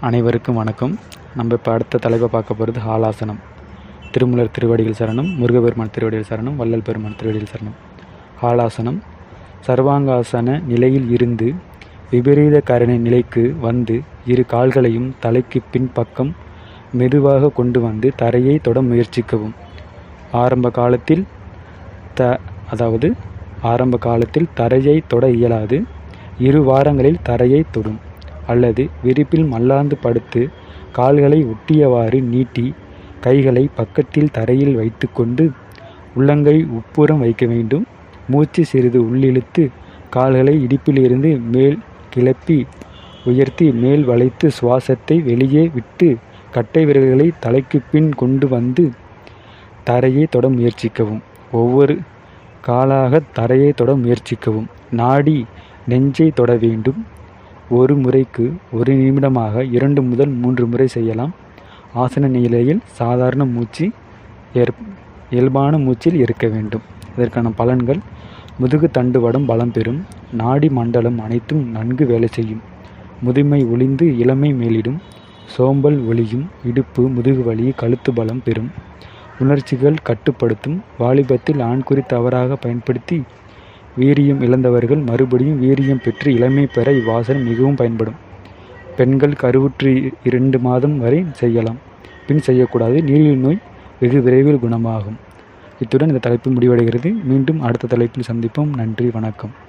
அனைவருக்கும் வணக்கம். நம்ம இப்போ அடுத்த தலைப்பை பார்க்க போகிறது ஹாலாசனம். திருமலர் திருவடிகள் சரணம் முருகபெருமான் திருவடிகள் சரணம் வள்ளல் பெருமான் திருவடிகள் சரணம். ஹாலாசனம். சர்வாங்காசன நிலையில் இருந்து விபரீத கரணை நிலைக்கு வந்து இரு கால்களையும் தலைக்கு பின்பக்கம் மெதுவாக கொண்டு வந்து தரையை தொட முயற்சிக்கவும். ஆரம்ப காலத்தில் த அதாவது ஆரம்ப காலத்தில் தரையை தொட இயலாது. இரு வாரங்களில் தரையை தொடும். அல்லது விரிப்பில் மல்லாந்து படுத்து கால்களை ஒட்டியவாறு நீட்டி கைகளை பக்கத்தில் தரையில் வைத்துக்கொண்டு உள்ளங்கை உட்புறம் வைக்க வேண்டும். மூச்சு சிறிது உள்ளிழுத்து கால்களை இடுப்பிலிருந்து மேல் கிளப்பி உயர்த்தி மேல் வளைத்து சுவாசத்தை வெளியே விட்டு கட்டை விரல்களை தலைக்கு பின் கொண்டு வந்து தரையை தொட முயற்சிக்கவும். ஒவ்வொரு காலாக தரையை தொட முயற்சிக்கவும். நாடி நெஞ்சை தொட வேண்டும். ஒரு முறைக்கு ஒரு நிமிடமாக இரண்டு முதல் மூன்று முறை செய்யலாம். ஆசன நிலையில் சாதாரண மூச்சு ஏற் இயல்பான மூச்சில் இருக்க வேண்டும். இதற்கான பலன்கள் முதுகு தண்டுவடம் பலம் பெறும். நாடி மண்டலம் அனைத்தும் நன்கு வேலை செய்யும். முதுமை ஒளிந்து இளமை மேலிடும். சோம்பல் ஒளியும் இடுப்பு முதுகு வலி கழுத்து பலம் பெறும். உணர்ச்சிகள் கட்டுப்படுத்தும் வாலிபத்தில் ஆண்குறி தவறாக பயன்படுத்தி வீரியம் இழந்தவர்கள் மறுபடியும் வீரியம் பெற்று இளமை பெற இவ்வாசனம் மிகவும் பயன்படும். பெண்கள் கருவுற்று இரண்டு மாதம் வரை செய்யலாம். பின் செய்யக்கூடாது. நீரிழிவு நோய் வெகு விரைவில் குணமாகும். இத்துடன் இந்த தலைப்பு முடிவடைகிறது. மீண்டும் அடுத்த தலைப்பில் சந்திப்போம். நன்றி. வணக்கம்.